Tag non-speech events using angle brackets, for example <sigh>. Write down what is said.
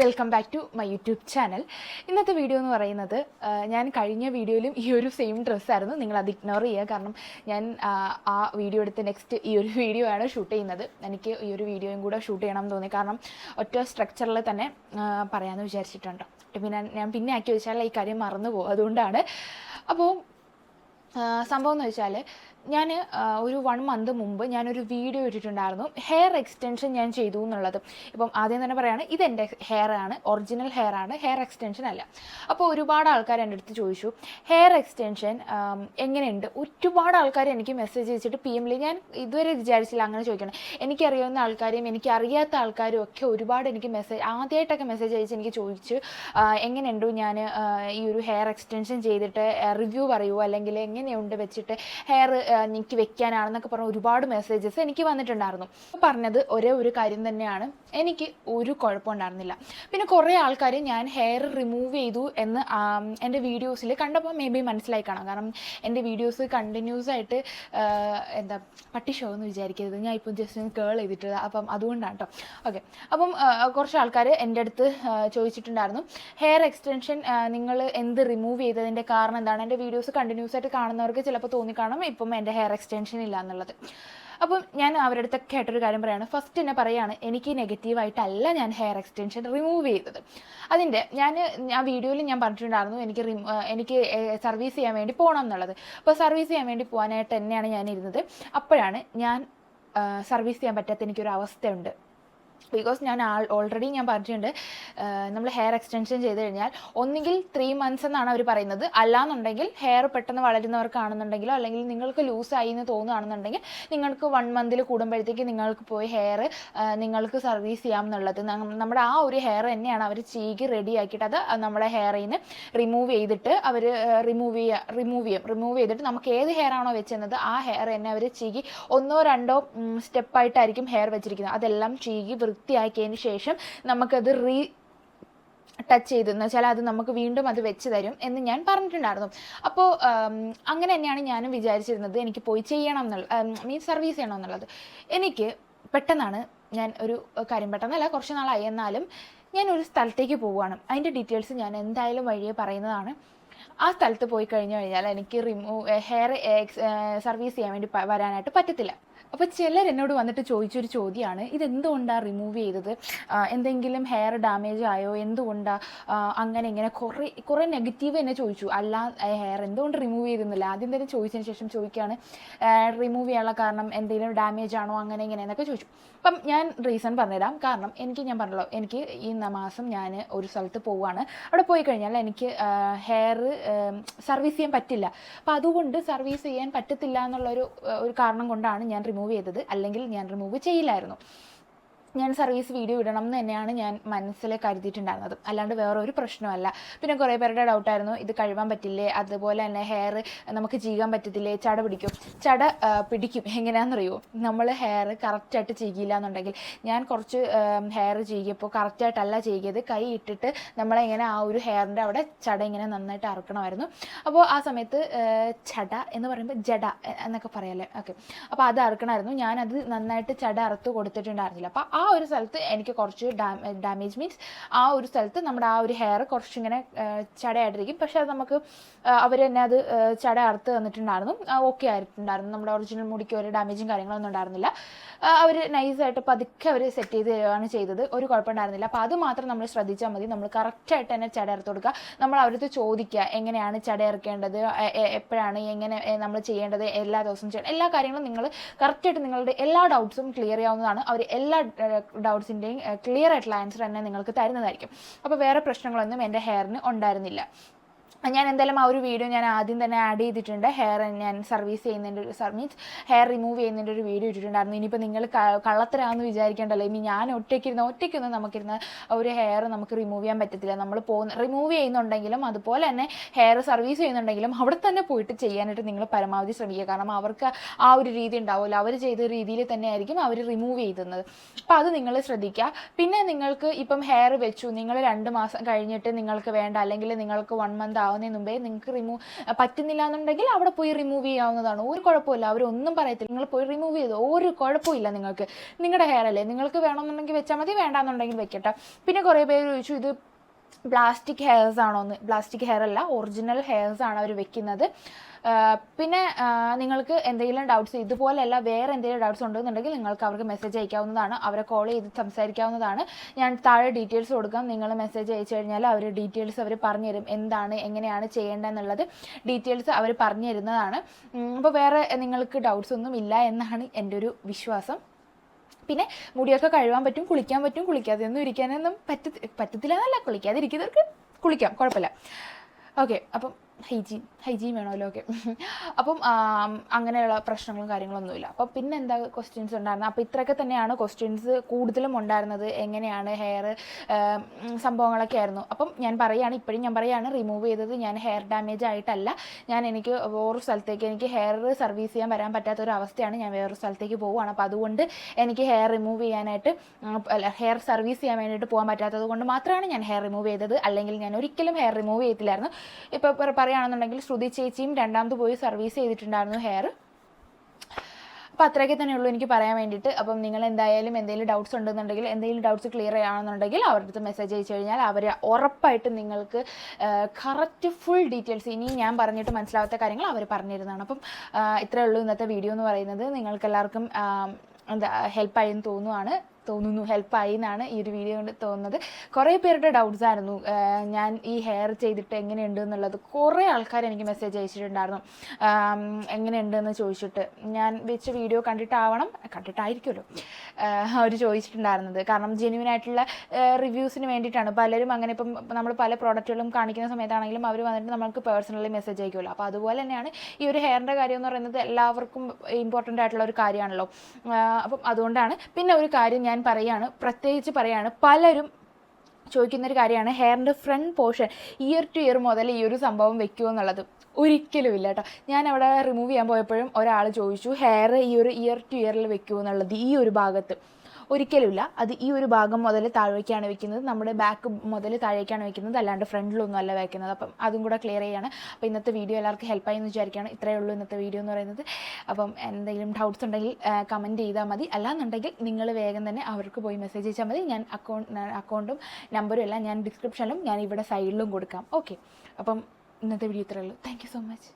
Welcome back to my YouTube channel ഇന്നത്തെ video എന്ന് പറയുന്നത് ഞാൻ കഴിഞ്ഞ വീഡിയോയിലും ഈ ഒരു സെയിം ഡ്രസ്സായിരുന്നു നിങ്ങൾ അത് ഇഗ്നോർ ചെയ്യുക. കാരണം ഞാൻ ആ, വീഡിയോ എടുത്ത് നെക്സ്റ്റ് ഈ ഒരു വീഡിയോ ആണ് ഷൂട്ട് ചെയ്യുന്നത്. എനിക്ക് ഈ ഒരു വീഡിയോയും കൂടെ ഷൂട്ട് ചെയ്യണം എന്ന് തോന്നി. കാരണം ഒറ്റ സ്ട്രക്ചറിൽ തന്നെ പറയാമെന്ന് വിചാരിച്ചിട്ടുണ്ട്. പിന്നെ ഞാൻ പിന്നെ ആക്കി വെച്ചാൽ ഈ കാര്യം മറന്നു പോകും. അതുകൊണ്ടാണ്. അപ്പോൾ സംഭവം എന്ന് വെച്ചാൽ ഞാൻ ഒരു വൺ മന്ത് മുമ്പ് ഞാനൊരു വീഡിയോ ഇട്ടിട്ടുണ്ടായിരുന്നു. ഹെയർ എക്സ്റ്റൻഷൻ ഞാൻ ചെയ്തു എന്നുള്ളത്. ഇപ്പം ആദ്യം തന്നെ പറയാണ് ഇതെന്റെ ഹെയർ ആണ് ഒറിജിനൽ ഹെയർ ആണ് ഹെയർ എക്സ്റ്റൻഷൻ അല്ല. അപ്പോൾ ഒരുപാട് ആൾക്കാർ എന്റെ അടുത്ത് ചോദിച്ചു ഹെയർ എക്സ്റ്റൻഷൻ എങ്ങനെയുണ്ട്? ഒരുപാട് ആൾക്കാർ എനിക്ക് മെസ്സേജ് അയച്ചിട്ട് പി എമ്മിൽ ഞാൻ ഇതുവരെ വിചാരിച്ചില്ല അങ്ങനെ ചോദിക്കണം. എനിക്കറിയാവുന്ന ആൾക്കാരെയും എനിക്ക് അറിയാത്ത ആൾക്കാരും ഒക്കെ ഒരുപാട് എനിക്ക് മെസ്സേജ് ആദ്യമായിട്ടൊക്കെ മെസ്സേജ് അയച്ച് എനിക്ക് ചോദിച്ച് എങ്ങനെയുണ്ടോ ഞാൻ ഈ ഒരു ഹെയർ എക്സ്റ്റൻഷൻ ചെയ്തിട്ട് റിവ്യൂ പറയുമോ അല്ലെങ്കിൽ എങ്ങനെയുണ്ട് വെച്ചിട്ട് ഹെയർ എനിക്ക് വെക്കാനാണെന്നൊക്കെ പറഞ്ഞ ഒരുപാട് മെസ്സേജസ് എനിക്ക് വന്നിട്ടുണ്ടായിരുന്നു. പറഞ്ഞത് ഒരേ ഒരു കാര്യം തന്നെയാണ്. എനിക്ക് ഒരു കുഴപ്പമുണ്ടായിരുന്നില്ല. പിന്നെ കുറേ ആൾക്കാർ ഞാൻ ഹെയർ റിമൂവ് ചെയ്തു എന്ന് എന്റെ വീഡിയോസിൽ കണ്ടപ്പോൾ മേ ബി മനസ്സിലായി കാണാം. കാരണം എന്റെ വീഡിയോസ് കണ്ടിന്യൂസ് ആയിട്ട് എന്താ പട്ടി ഷോ എന്ന് വിചാരിക്കരുത്. ഞാൻ ഇപ്പോൾ ജസ്റ്റ് ഒന്ന് കേൾ ചെയ്തിട്ട് അപ്പം അതുകൊണ്ടാണ് കേട്ടോ ഓക്കെ അപ്പം കുറച്ച് ആൾക്കാർ എന്റെ അടുത്ത് ചോദിച്ചിട്ടുണ്ടായിരുന്നു. ഹെയർ എക്സ്റ്റൻഷൻ നിങ്ങൾ എന്ത് റിമൂവ് ചെയ്തതിന്റെ കാരണം എന്താണ്? എന്റെ വീഡിയോസ് കണ്ടിന്യൂസ് ആയിട്ട് കാണുന്നവർക്ക് ചിലപ്പോൾ തോന്നിക്കാണും. ഇപ്പം എന്റെ ഹെയർ എക്സ്റ്റൻഷൻ ഇല്ല എന്നുള്ളത്. അപ്പം ഞാൻ അവരുടെ അടുത്തൊക്കെ ആയിട്ടൊരു കാര്യം പറയുകയാണ് ഫസ്റ്റ് തന്നെ പറയുകയാണ് എനിക്ക് നെഗറ്റീവായിട്ടല്ല ഞാൻ ഹെയർ എക്സ്റ്റൻഷൻ റിമൂവ് ചെയ്തത്. അതിന്റെ ഞാൻ ആ വീഡിയോയിൽ ഞാൻ പറഞ്ഞിട്ടുണ്ടായിരുന്നു എനിക്ക് എനിക്ക് സർവീസ് ചെയ്യാൻ വേണ്ടി പോകണം എന്നുള്ളത്. അപ്പോൾ സർവീസ് ചെയ്യാൻ വേണ്ടി പോകാനായിട്ട് തന്നെയാണ് ഞാൻ ഇരുന്നത്. അപ്പോഴാണ് ഞാൻ സർവീസ് ചെയ്യാൻ പറ്റാത്ത എനിക്കൊരു അവസ്ഥയുണ്ട് ബിക്കോസ് ഞാൻ ഓൾറെഡി ഞാൻ പറഞ്ഞിട്ടുണ്ട് നമ്മൾ ഹെയർ എക്സ്റ്റൻഷൻ ചെയ്ത് കഴിഞ്ഞാൽ ഒന്നുകിൽ ത്രീ മന്ത്സ് എന്നാണ് അവർ പറയുന്നത്. അല്ലാന്നുണ്ടെങ്കിൽ ഹെയർ പെട്ടെന്ന് വളരുന്നവർക്കാണെന്നുണ്ടെങ്കിലോ അല്ലെങ്കിൽ നിങ്ങൾക്ക് ലൂസായി എന്ന് തോന്നുകയാണെന്നുണ്ടെങ്കിൽ നിങ്ങൾക്ക് വൺ മന്തിൽ കൂടുമ്പോഴത്തേക്ക് നിങ്ങൾക്ക് പോയി ഹെയർ നിങ്ങൾക്ക് സർവീസ് ചെയ്യാം എന്നുള്ളത് നമ്മുടെ ആ ഒരു ഹെയർ തന്നെയാണ് അവർ ചീകി റെഡി ആക്കിയിട്ട് അത് നമ്മുടെ ഹെയറിൽ നിന്ന് റിമൂവ് ചെയ്തിട്ട് അവർ റിമൂവ് ചെയ്യുക റിമൂവ് ചെയ്യും. റിമൂവ് ചെയ്തിട്ട് നമുക്ക് ഏത് ഹെയർ ആണോ വെച്ചെന്നത് ആ ഹെയർ തന്നെ അവർ ചീകി ഒന്നോ രണ്ടോ സ്റ്റെപ്പായിട്ടായിരിക്കും ഹെയർ വെച്ചിരിക്കുന്നത്. അതെല്ലാം ചീകി വൃത്തിയാക്കിയതിന് ശേഷം നമുക്കത് റീ ടച്ച് ചെയ്ത് എന്ന് വെച്ചാൽ അത് നമുക്ക് വീണ്ടും അത് വെച്ച് തരും എന്ന് ഞാൻ പറഞ്ഞിട്ടുണ്ടായിരുന്നു. അപ്പോൾ അങ്ങനെ തന്നെയാണ് ഞാനും വിചാരിച്ചിരുന്നത് എനിക്ക് പോയി ചെയ്യണം എന്നുള്ള മീൻസ് സർവീസ് ചെയ്യണം എന്നുള്ളത്. എനിക്ക് പെട്ടെന്നാണ് ഞാൻ ഒരു കാര്യം പെട്ടെന്നല്ല കുറച്ച് നാളായി. എന്നാലും ഞാൻ ഒരു സ്ഥലത്തേക്ക് പോവുകയാണ്. അതിന്റെ ഡീറ്റെയിൽസ് ഞാൻ എന്തായാലും വഴിയെ പറയുന്നതാണ്. ആ സ്ഥലത്ത് പോയി കഴിഞ്ഞു കഴിഞ്ഞാൽ എനിക്ക് റിമൂവ് ഹെയർ സർവീസ് ചെയ്യാൻ വേണ്ടി വരാനായിട്ട് പറ്റത്തില്ല. അപ്പോൾ ചിലർ എന്നോട് വന്നിട്ട് ചോദിച്ചൊരു ചോദ്യമാണ് ഇതെന്തുകൊണ്ടാണ് റിമൂവ് ചെയ്തത്? എന്തെങ്കിലും ഹെയർ ഡാമേജ് ആയോ? എന്തുകൊണ്ടാണ് അങ്ങനെ ഇങ്ങനെ കുറേ കുറേ നെഗറ്റീവ് എന്നെ ചോദിച്ചു. അല്ല ഹെയർ എന്തുകൊണ്ട് റിമൂവ് ചെയ്തെന്നില്ല? ആദ്യം തന്നെ ചോദിച്ചതിന് ശേഷം ചോദിക്കുകയാണ് റിമൂവ് ചെയ്യാനുള്ള കാരണം എന്തെങ്കിലും ഡാമേജ് ആണോ? അങ്ങനെ ഇങ്ങനെ എന്നൊക്കെ ചോദിച്ചു. അപ്പം ഞാൻ റീസൺ പറഞ്ഞുതരാം. കാരണം എനിക്ക് ഞാൻ പറഞ്ഞല്ലോ എനിക്ക് ഈ മാസം ഞാൻ ഒരു സ്ഥലത്ത് പോവുകയാണ് അവിടെ പോയി കഴിഞ്ഞാൽ എനിക്ക് ഹെയർ സർവീസ് ചെയ്യാൻ പറ്റില്ല. അപ്പം അതുകൊണ്ട് സർവീസ് ചെയ്യാൻ പറ്റത്തില്ല എന്നുള്ളൊരു ഒരു കാരണം കൊണ്ടാണ് ഞാൻ റിമൂവ് ചെയ്തത് അല്ലെങ്കിൽ ഞാൻ റിമൂവ് ചെയ്യില്ലായിരുന്നു. ഞാൻ സർവീസ് വീഡിയോ ഇടണം എന്ന് തന്നെയാണ് ഞാൻ മനസ്സിൽ കരുതിയിട്ടുണ്ടായിരുന്നത്. അല്ലാണ്ട് വേറെ ഒരു പ്രശ്നമല്ല. പിന്നെ കുറേ പേരുടെ ഡൗട്ടായിരുന്നു ഇത് കഴുകാൻ പറ്റില്ലേ? അതുപോലെ തന്നെ ഹെയർ നമുക്ക് ചെയ്യാൻ പറ്റത്തില്ലേ? ചട പിടിക്കും. ചട പിടിക്കും. എങ്ങനെയാണെന്നറിയോ? നമ്മൾ ഹെയർ കറക്റ്റായിട്ട് ചെയ്യില്ല എന്നുണ്ടെങ്കിൽ. ഞാൻ കുറച്ച് ഹെയർ ചെയ്യുമ്പോൾ കറക്റ്റായിട്ടല്ല ചെയ്യത് കൈ ഇട്ടിട്ട് നമ്മളിങ്ങനെ ആ ഒരു ഹെയറിന്റെ അവിടെ ചട ഇങ്ങനെ നന്നായിട്ട് അറുക്കണമായിരുന്നു. അപ്പോൾ ആ സമയത്ത് ചട എന്ന് പറയുമ്പോൾ ജട എന്നൊക്കെ പറയാല്ലേ? ഓക്കെ. അപ്പോൾ അത് അറുക്കണമായിരുന്നു. ഞാനത് നന്നായിട്ട് ചട അറുത്ത് കൊടുത്തിട്ടുണ്ടായിരുന്നില്ല. അപ്പോൾ ആ ഒരു സ്ഥലത്ത് എനിക്ക് കുറച്ച് ഡാമേജ് മീൻസ് ആ ഒരു സ്ഥലത്ത് നമ്മുടെ ആ ഒരു ഹെയർ കുറച്ചിങ്ങനെ ആ, ചടയായിട്ടിരിക്കും. പക്ഷെ അത് നമുക്ക് അവർ തന്നെ അത് ആ, ചട അറുത്ത് തന്നിട്ടുണ്ടായിരുന്നു. ഓക്കെ ആയിട്ടുണ്ടായിരുന്നു. നമ്മുടെ ഒറിജിനൽ മുടിക്ക് ഒരു ഡാമേജും കാര്യങ്ങളൊന്നും ഉണ്ടായിരുന്നില്ല. അവർ നൈസായിട്ട് പതുക്കെ അവർ സെറ്റ് ചെയ്ത് തരികയാണ് ചെയ്തത്. ഒരു കുഴപ്പമുണ്ടായിരുന്നില്ല. അപ്പോൾ അത് മാത്രം നമ്മൾ ശ്രദ്ധിച്ചാൽ മതി. നമ്മൾ കറക്റ്റായിട്ട് തന്നെ ചട ഇറത്ത് കൊടുക്കുക. നമ്മൾ അവരടുത്ത് ചോദിക്കുക എങ്ങനെയാണ് ചട ഇറക്കേണ്ടത് എപ്പോഴാണ് എങ്ങനെ നമ്മൾ ചെയ്യേണ്ടത്? എല്ലാ ദിവസവും ചെയ്യണം. എല്ലാ കാര്യങ്ങളും നിങ്ങൾ കറക്റ്റായിട്ട് നിങ്ങളുടെ എല്ലാ ഡൗട്ട്സും ക്ലിയർ ചെയ്യാവുന്നതാണ്. അവർ എല്ലാ ഡൗട്ട്സിന്റെയും ക്ലിയർ ആയിട്ടുള്ള ആൻസർ തന്നെ നിങ്ങൾക്ക് തരുന്നതായിരിക്കും. അപ്പോൾ വേറെ പ്രശ്നങ്ങളൊന്നും എന്റെ ഹെയറിന് ഉണ്ടായിരുന്നില്ല. ഞാൻ എന്തായാലും ആ ഒരു വീഡിയോ ഞാൻ ആദ്യം തന്നെ ആഡ് ചെയ്തിട്ടുണ്ട്. ഹെയർ ഞാൻ സർവീസ് ചെയ്യുന്നതിന്റെ ഒരു മീൻസ് ഹെയർ റിമൂവ് ചെയ്യുന്നതിന്റെ ഒരു വീഡിയോ ഇട്ടിട്ടുണ്ടായിരുന്നു. ഇനിയിപ്പോൾ നിങ്ങൾ കള്ളത്തരാന്ന് വിചാരിക്കേണ്ടല്ലോ. ഇനി ഞാൻ ഒറ്റയ്ക്കിരുന്ന ഒറ്റയ്ക്കൊന്നും നമുക്കിരുന്ന് ഒരു ഹെയർ നമുക്ക് റിമൂവ് ചെയ്യാൻ പറ്റത്തില്ല. നമ്മൾ പോകുന്ന റിമൂവ് ചെയ്യുന്നുണ്ടെങ്കിലും അതുപോലെ തന്നെ ഹെയർ സർവീസ് ചെയ്യുന്നുണ്ടെങ്കിലും അവിടെ തന്നെ പോയിട്ട് ചെയ്യാനായിട്ട് നിങ്ങൾ പരമാവധി ശ്രമിക്കുക. കാരണം അവർക്ക് ആ ഒരു രീതി ഉണ്ടാവുമല്ലോ. അവർ ചെയ്ത രീതിയിൽ തന്നെ ആയിരിക്കും അവർ റിമൂവ് ചെയ്തുന്നത്. അപ്പോൾ അത് നിങ്ങൾ ശ്രദ്ധിക്കുക. പിന്നെ നിങ്ങൾക്ക് ഇപ്പം ഹെയർ വെച്ചു. നിങ്ങൾ രണ്ട് മാസം കഴിഞ്ഞിട്ട് നിങ്ങൾക്ക് വേണ്ട അല്ലെങ്കിൽ നിങ്ങൾക്ക് വൺ മന്ത് ആവുന്ന ആവുന്നതിന് മുമ്പേ നിങ്ങൾക്ക് റിമൂവ് പറ്റുന്നില്ല എന്നുണ്ടെങ്കിൽ അവിടെ പോയി റിമൂവ് ചെയ്യാവുന്നതാണ്. ഒരു കുഴപ്പമില്ല അവരൊന്നും പറയത്തില്ല. നിങ്ങൾ പോയി റിമൂവ് ചെയ്തു. ഒരു കുഴപ്പമില്ല നിങ്ങൾക്ക്. നിങ്ങളുടെ ഹെയർ അല്ലേ? നിങ്ങൾക്ക് വേണമെന്നുണ്ടെങ്കിൽ വെച്ചാൽ മതി. വേണ്ടാന്നുണ്ടെങ്കിൽ വെക്കട്ടെ. പിന്നെ കുറേ പേര് ചോദിച്ചു ഇത് പ്ലാസ്റ്റിക് ഹെയർസ് ആണോ എന്ന് പ്ലാസ്റ്റിക് ഹെയർ അല്ല ഒറിജിനൽ ഹെയർസ് ആണ് അവർ വെക്കുന്നത്. പിന്നെ നിങ്ങൾക്ക് എന്തെങ്കിലും ഡൗട്ട്സ് ഇതുപോലെയല്ല വേറെ എന്തെങ്കിലും ഡൗട്ട്സ് ഉണ്ടെന്നുണ്ടെങ്കിൽ നിങ്ങൾക്ക് അവർക്ക് മെസ്സേജ് അയക്കാവുന്നതാണ്. അവരെ കോൾ ചെയ്ത് സംസാരിക്കാവുന്നതാണ്. ഞാൻ താഴെ ഡീറ്റെയിൽസ് കൊടുക്കാം. നിങ്ങൾ മെസ്സേജ് അയച്ചു കഴിഞ്ഞാൽ അവർ ഡീറ്റെയിൽസ് അവർ പറഞ്ഞു തരും എന്താണ് എങ്ങനെയാണ് ചെയ്യേണ്ടതെന്നുള്ളത് ഡീറ്റെയിൽസ് അവർ പറഞ്ഞു തരുന്നതാണ് അപ്പോൾ വേറെ നിങ്ങൾക്ക് ഡൗട്ട്സ് ഒന്നും ഇല്ല എന്നാണ് എന്റെ ഒരു വിശ്വാസം. പിന്നെ മുടിയൊക്കെ കഴുകാൻ പറ്റും കുളിക്കാൻ പറ്റും കുളിക്കാതെ ഒന്നും ഇരിക്കാനൊന്നും പറ്റ പറ്റത്തില്ല എന്നല്ല കുളിക്കാതെ ഇരിക്കുന്നവർക്ക് കുളിക്കാം കുഴപ്പമില്ല. ഓക്കെ അപ്പം ഹൈജീൻ ഹൈജീൻ വേണമല്ലോ ഓക്കെ. <laughs> അപ്പം അങ്ങനെയുള്ള പ്രശ്നങ്ങളും കാര്യങ്ങളൊന്നുമില്ല. അപ്പം പിന്നെ എന്താ ക്വസ്റ്റ്യൻസ് ഉണ്ടായിരുന്നത്? അപ്പോൾ ഇത്രയൊക്കെ തന്നെയാണ് ക്വസ്റ്റ്യൻസ് കൂടുതലും ഉണ്ടായിരുന്നത്. എങ്ങനെയാണ് ഹെയർ സംഭവങ്ങളൊക്കെ ആയിരുന്നു. അപ്പം ഞാൻ പറയുകയാണ് ഇപ്പോഴും ഞാൻ പറയുകയാണ് റിമൂവ് ചെയ്തത് ഞാൻ ഹെയർ ഡാമേജ് ആയിട്ടല്ല. ഞാൻ എനിക്ക് വേറൊരു സ്ഥലത്തേക്ക് എനിക്ക് ഹെയർ സർവീസ് ചെയ്യാൻ വരാൻ പറ്റാത്ത ഒരു അവസ്ഥയാണ് ഞാൻ വേറൊരു സ്ഥലത്തേക്ക് പോവുകയാണ്. അപ്പോൾ അതുകൊണ്ട് എനിക്ക് ഹെയർ റിമൂവ് ചെയ്യാനായിട്ട് അല്ല ഹെയർ സർവീസ് ചെയ്യാൻ വേണ്ടിയിട്ട് പോകാൻ പറ്റാത്തത് കൊണ്ട് മാത്രമാണ് ഞാൻ ഹെയർ റിമൂവ് ചെയ്തത്. അല്ലെങ്കിൽ ഞാൻ ഒരിക്കലും ഹെയർ റിമൂവ് ചെയ്തില്ലായിരുന്നു ഇപ്പോൾ പറയുകയാണെന്നുണ്ടെങ്കിൽ ശ്രുതി ചേച്ചിയും രണ്ടാമത് പോയി സർവീസ് ചെയ്തിട്ടുണ്ടായിരുന്നു ഹെയർ. അപ്പോൾ അത്രയൊക്കെ തന്നെ ഉള്ളൂ എനിക്ക് പറയാൻ വേണ്ടിയിട്ട്. അപ്പം നിങ്ങൾ എന്തായാലും എന്തെങ്കിലും ഡൗട്ട്സ് ഉണ്ടെന്നുണ്ടെങ്കിൽ എന്തെങ്കിലും ഡൗട്ട്സ് ക്ലിയർ ചെയ്യുകയാണെന്നുണ്ടെങ്കിൽ അവരുടെ അടുത്ത് മെസ്സേജ് അയച്ചു കഴിഞ്ഞാൽ അവർ ഉറപ്പായിട്ടും നിങ്ങൾക്ക് കറക്റ്റ് ഫുൾ ഡീറ്റെയിൽസ് ഇനി ഞാൻ പറഞ്ഞിട്ട് മനസ്സിലാവാത്ത കാര്യങ്ങൾ അവർ പറഞ്ഞിരുന്നതാണ്. അപ്പം ഇത്രയേ ഉള്ളൂ ഇന്നത്തെ വീഡിയോ എന്ന് പറയുന്നത്. നിങ്ങൾക്കെല്ലാവർക്കും എന്താ ഹെൽപ്പായെന്ന് തോന്നുവാണ്. തോന്നുന്നു ഹെൽപ്പായി എന്നാണ് ഈ ഒരു വീഡിയോ കൊണ്ട് തോന്നുന്നത്. കുറേ പേരുടെ ഡൗട്ട്സ് ആയിരുന്നു. ഞാൻ ഈ ഹെയർ ചെയ്തിട്ട് എങ്ങനെയുണ്ട് എന്നുള്ളത്. കുറേ ആൾക്കാർ എനിക്ക് മെസ്സേജ് അയച്ചിട്ടുണ്ടായിരുന്നു. എങ്ങനെയുണ്ട് എന്ന് ചോദിച്ചിട്ട്. ഞാൻ വെച്ച വീഡിയോ കണ്ടിട്ടാവണം കണ്ടിട്ടായിരിക്കുമല്ലോ അവർ ചോദിച്ചിട്ടുണ്ടായിരുന്നത്. കാരണം ജെന്യൂൻ ആയിട്ടുള്ള റിവ്യൂസിന് വേണ്ടിയിട്ടാണ്. പലരും അങ്ങനെ ഇപ്പം നമ്മൾ പല പ്രോഡക്റ്റുകളും കാണിക്കുന്ന സമയത്താണെങ്കിലും അവർ വന്നിട്ട് നമുക്ക് പേഴ്സണലി മെസ്സേജ് അയക്കുമല്ലോ. അപ്പോൾ അതുപോലെ തന്നെയാണ് ഈ ഒരു ഹെയറിന്റെ കാര്യം എന്ന് പറയുന്നത് എല്ലാവർക്കും ഇമ്പോർട്ടന്റ് ആയിട്ടുള്ള ഒരു കാര്യമാണല്ലോ. അപ്പം അതുകൊണ്ടാണ്. പിന്നെ ഒരു കാര്യം ഞാൻ പറയുകയാണ് പ്രത്യേകിച്ച് പറയുകയാണ് പലരും ചോദിക്കുന്നൊരു കാര്യമാണ് ഹെയറിന്റെ front portion ear to ear മുതൽ ഈ ഒരു സംഭവം വെക്കുമോ എന്നുള്ളത്. ഒരിക്കലും ഇല്ല കേട്ടോ. ഞാൻ അവിടെ റിമൂവ് ചെയ്യാൻ പോയപ്പോഴും ഒരാൾ ചോദിച്ചു ഹെയർ ഈ ഒരു ഇയർ ടു ഇയറിൽ വെക്കുമോ എന്നുള്ളത് ഈ ഒരു ഭാഗത്ത്? ഒരിക്കലുമില്ല. അത് ഈ ഒരു ഭാഗം മുതൽ താഴേക്കാണ് വെക്കുന്നത്. നമ്മുടെ ബാക്ക് മുതൽ താഴേക്കാണ് വെക്കുന്നത്. അല്ലാണ്ട് ഫ്രണ്ടിലൊന്നും അല്ല വെക്കുന്നത്. അപ്പം അതും കൂടെ ക്ലിയർ ചെയ്യാണ്. അപ്പോൾ ഇന്നത്തെ വീഡിയോ എല്ലാവർക്കും ഹെൽപ്പായി എന്ന് വിചാരിക്കുകയാണ്. ഇത്രയേ ഉള്ളൂ ഇന്നത്തെ വീഡിയോ എന്ന് പറയുന്നത്. അപ്പം എന്തെങ്കിലും ഡൗട്ട്സ് ഉണ്ടെങ്കിൽ കമന്റ് ചെയ്താൽ മതി. അല്ലാന്നുണ്ടെങ്കിൽ നിങ്ങൾ വേഗം തന്നെ അവർക്ക് പോയി മെസ്സേജ് അയച്ചാൽ മതി. ഞാൻ അക്കൗണ്ട് അക്കൗണ്ടും നമ്പറും എല്ലാം ഞാൻ ഡിസ്ക്രിപ്ഷനിലും ഞാൻ ഇവിടെ സൈഡിലും കൊടുക്കാം. ഓക്കെ അപ്പം ഇന്നത്തെ വീഡിയോ ഇത്രയേ ഉള്ളൂ. Thank so much